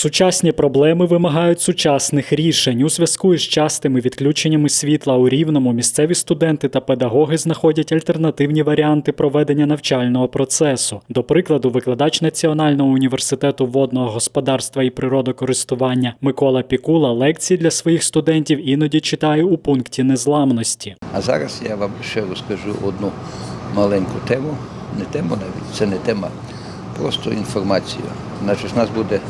Сучасні проблеми вимагають сучасних рішень. У зв'язку із частими відключеннями світла у рівному місцеві студенти та педагоги знаходять альтернативні варіанти проведення навчального процесу. До прикладу, викладач Національного університету водного господарства і природокористування Микола Пікула лекції для своїх студентів іноді читає у пункті незламності. А зараз я вам ще розкажу одну маленьку тему. Не тему навіть, це не тема, просто інформацію. Значить, у нас буде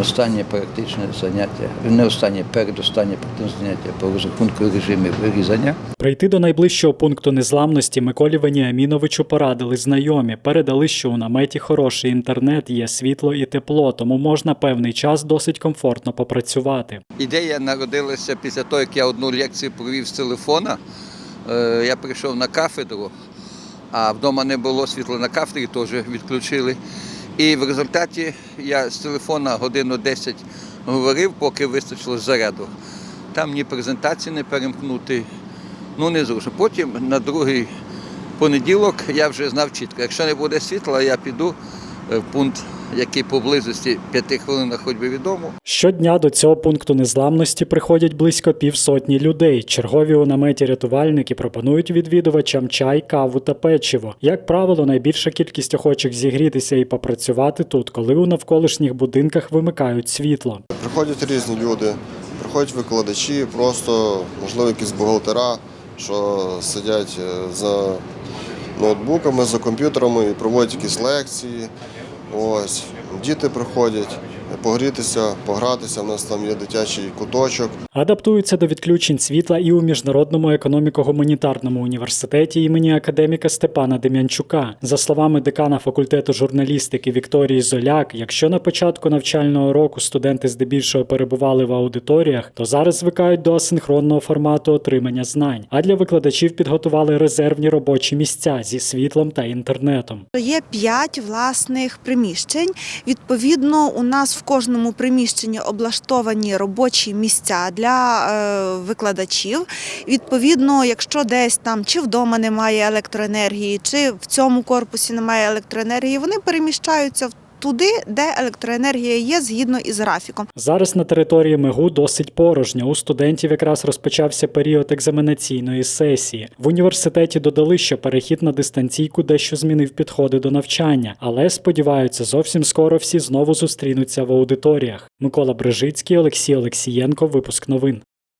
останнє практичне заняття, не останнє, передостаннє практичне заняття по розрахунку режимів вирізання. Прийти до найближчого пункту незламності Миколі Веніаміновичу порадили знайомі. Передали, що у наметі хороший інтернет, є світло і тепло, тому можна певний час досить комфортно попрацювати. Ідея народилася після того, як я одну лекцію провів з телефона. Е, Я прийшов на кафедру, а вдома не було світла на кафедрі, теж відключили. І в результаті я з телефона годину 10 говорив, поки вистачило заряду. Там ні презентації не перемкнути, ну не зручно. Потім на другий понеділок я вже знав чітко, якщо не буде світла, я піду е, в пункт, який поблизості 5 хвилин ходьби від дому. Щодня до цього пункту незламності приходять близько півсотні людей. Чергові у наметі рятувальники пропонують відвідувачам чай, каву та печиво. Як правило, найбільша кількість охочих зігрітися і попрацювати тут, коли у навколишніх будинках вимикають світло. Приходять різні люди, приходять викладачі, просто, можливо, якісь бухгалтера, що сидять е, за ноутбуками, за комп'ютерами і проводять якісь лекції. Ось. Діти приходять погрітися, погратися. У нас там є дитячий куточок. Адаптуються до відключень світла і у міжнародному економіко-гуманітарному університеті імені академіка Степана Дем'янчука. За словами декана факультету журналістики Вікторії Золяк, якщо на початку навчального року студенти здебільшого перебували в аудиторіях, то зараз звикають до асинхронного формату отримання знань. А для викладачів підготували резервні робочі місця зі світлом та інтернетом. Є п'ять власних приміщень. Відповідно, у нас в кожному приміщенні облаштовані робочі місця для е, викладачів. Відповідно, якщо десь там чи вдома немає електроенергії, чи в цьому корпусі немає електроенергії, вони переміщаються в- туди, де електроенергія є згідно із графіком. Зараз на території МИГУ досить порожньо. У студентів якраз розпочався період екзаменаційної сесії. В університеті додали, що перехід на дистанційку дещо змінив підходи до навчання, але сподіваються, зовсім скоро всі знову зустрінуться в аудиторіях. Микола Брижицький, Олексій Олексієнко. Випуск новин.